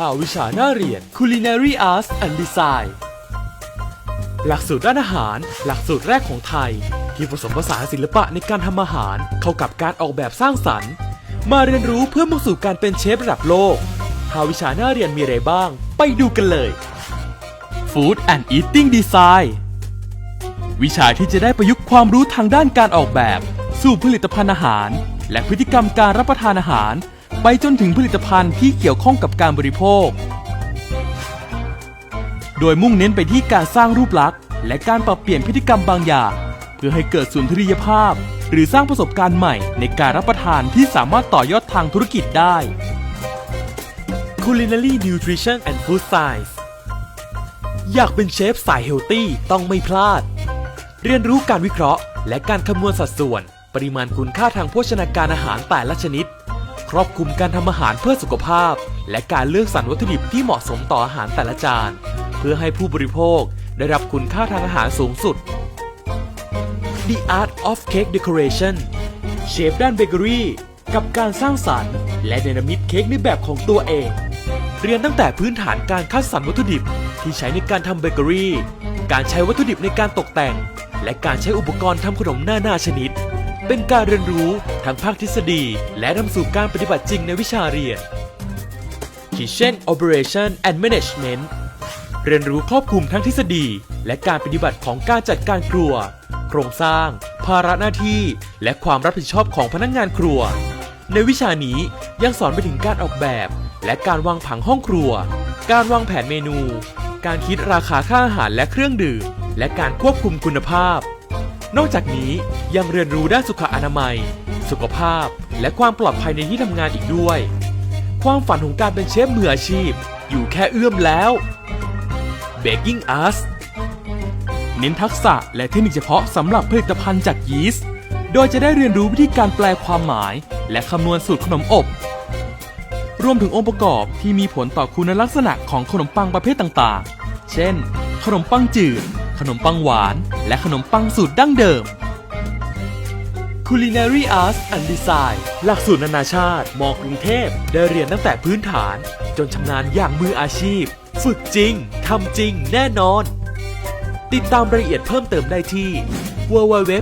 5 วิชาหน้าเรียน Culinary Arts and Design หลักสูตรด้านอาหาร หลักสูตรแรกของไทย ที่ผสมผสานศิลปะในการทำอาหาร เข้ากับการออกแบบสร้างสรรค์ มาเรียนรู้เพื่อมุ่งสู่การเป็นเชฟระดับโลก 5 วิชาหน้าเรียนมีอะไรบ้าง ไปดูกันเลย Food and Eating Design วิชาที่จะได้ประยุกต์ความรู้ทางด้านการออกแบบ สู่ผลิตภัณฑ์อาหาร และพฤติกรรมการรับประทานอาหาร ไปจนถึงผลิตภัณฑ์ที่เกี่ยวข้องกับการบริโภค โดยมุ่งเน้นไปที่การสร้างรูปลักษณ์ และการปรับเปลี่ยนพฤติกรรมบางอย่าง เพื่อให้เกิดสุนทรียภาพ หรือสร้างประสบการณ์ใหม่ในการรับประทานที่สามารถต่อยอดทางธุรกิจได้ Culinary Nutrition and Food Science อยากเป็นเชฟสายเฮลตี้ต้องไม่พลาด เรียนรู้การวิเคราะห์ และการคำนวณสัดส่วน ปริมาณคุณค่าทางโภชนาการอาหารแต่ละชนิด ครอบคลุมการทำอาหารเพื่อสุขภาพ และการเลือกสรรวัตถุดิบที่เหมาะสมต่ออาหารแต่ละจาน เพื่อให้ผู้บริโภคได้รับคุณค่าทางอาหารสูงสุด The Art of Cake Decoration เชฟด้านเบเกอรี่กับการสร้างสรรค์และเนรมิตเค้กในแบบของตัวเอง เรียนตั้งแต่พื้นฐานการคัดสรรวัตถุดิบที่ใช้ในการทำเบเกอรี่ การใช้วัตถุดิบในการตกแต่ง และการใช้อุปกรณ์ทำขนมหน้าหน้าชนิด เป็นการเรียนรู้ทั้งภาคทฤษฎี และนำสู่การปฏิบัติจริงในวิชาเรียน Kitchen Operation and Management เรียนรู้ครอบคลุมทั้งทฤษฎี และการปฏิบัติของการจัดการครัว โครงสร้าง ภาระหน้าที่ และความรับผิดชอบของพนักงานครัว ในวิชานี้ยังสอนไปถึงการออกแบบ และการวางผังห้องครัว การวางแผนเมนู การคิดราคาค่าอาหารและเครื่องดื่ม และการควบคุมคุณภาพ นอกจากนี้ยังเรียนรู้ด้านสุขอนามัย สุขภาพ และความปลอดภัยในที่ทำงานอีกด้วย ความฝันของการเป็นเชฟมืออาชีพ อยู่แค่เอื้อมแล้ว Baking Arts เน้นทักษะและเทคนิคเฉพาะสำหรับผลิตภัณฑ์จากยีสต์ โดยจะได้เรียนรู้วิธีการแปลความหมาย และคำนวณสูตรขนมอบ รวมถึงองค์ประกอบที่มีผลต่อคุณลักษณะของขนมปังประเภทต่างๆ เช่น ขนมปังจืด ขนมปังหวาน และขนมปังสูตรดั้งเดิม Culinary Arts and Design หลักสูตรนานาชาติ มกรุงเทพ ได้เรียนตั้งแต่พื้นฐาน จนชำนาญอย่างมืออาชีพ ฝึกจริง ทำจริง แน่นอน ติดตามรายละเอียดเพิ่มเติมได้ที่ www.bu.ac.th